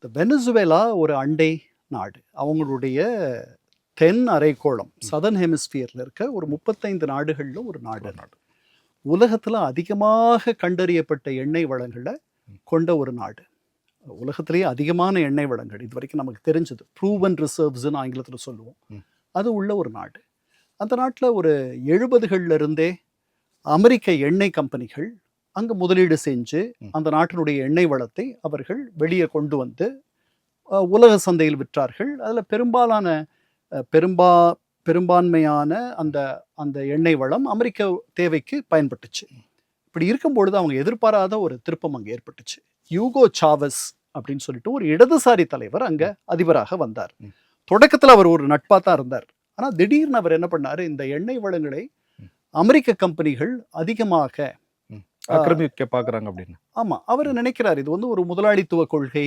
இந்த வெனிசுவேலா ஒரு அண்டை நாடு. அவங்களுடைய தென் அரைக்கோளம் சதர்ன் ஹெமிஸ்பியரில் இருக்க ஒரு முப்பத்தைந்து நாடுகளில் ஒரு நாடு நாடு. உலகத்தில் அதிகமாக கண்டறியப்பட்ட எண்ணெய் வளங்களை கொண்ட ஒரு நாடு. உலகத்திலேயே அதிகமான எண்ணெய் வளங்கள் இது வரைக்கும் நமக்கு தெரிஞ்சது. ப்ரூவன் ரிசர்வ்ஸ்னு ஆங்கிலத்தில் சொல்லுவோம். அது உள்ள ஒரு நாடு. அந்த நாட்டில் ஒரு எழுபதுகள்ல இருந்தே அமெரிக்க எண்ணெய் கம்பெனிகள் அங்கே முதலீடு செஞ்சு. அந்த நாட்டினுடைய எண்ணெய் வளத்தை அவர்கள் வெளியே கொண்டு வந்து உலக சந்தையில் விற்றார்கள். அதில் பெரும்பாலான பெரும்பா பெரும்பான்மையான அந்த அந்த எண்ணெய் வளம் அமெரிக்க தேவைக்கு பயன்பட்டுச்சு. இப்படி இருக்கும்பொழுது அவங்க எதிர்பாராத ஒரு திருப்பம் அங்கே ஏற்பட்டுச்சு. யூகோ சாவஸ் அப்படின்னு சொல்லிட்டு ஒரு இடதுசாரி தலைவர் அங்க அதிபராக வந்தார். தொடக்கத்துல அவர் ஒரு நட்பா தான் இருந்தார். ஆனா திடீர்னு அவர் என்ன பண்ணாரு? இந்த எண்ணெய் வளங்களை. அமெரிக்க கம்பெனிகள் அதிகமாக ஆக்கிரமிக்க பாக்குறாங்க அப்படின்னு. ஆமா அவர் நினைக்கிறார் இது வந்து ஒரு முதலாளித்துவ கொள்கை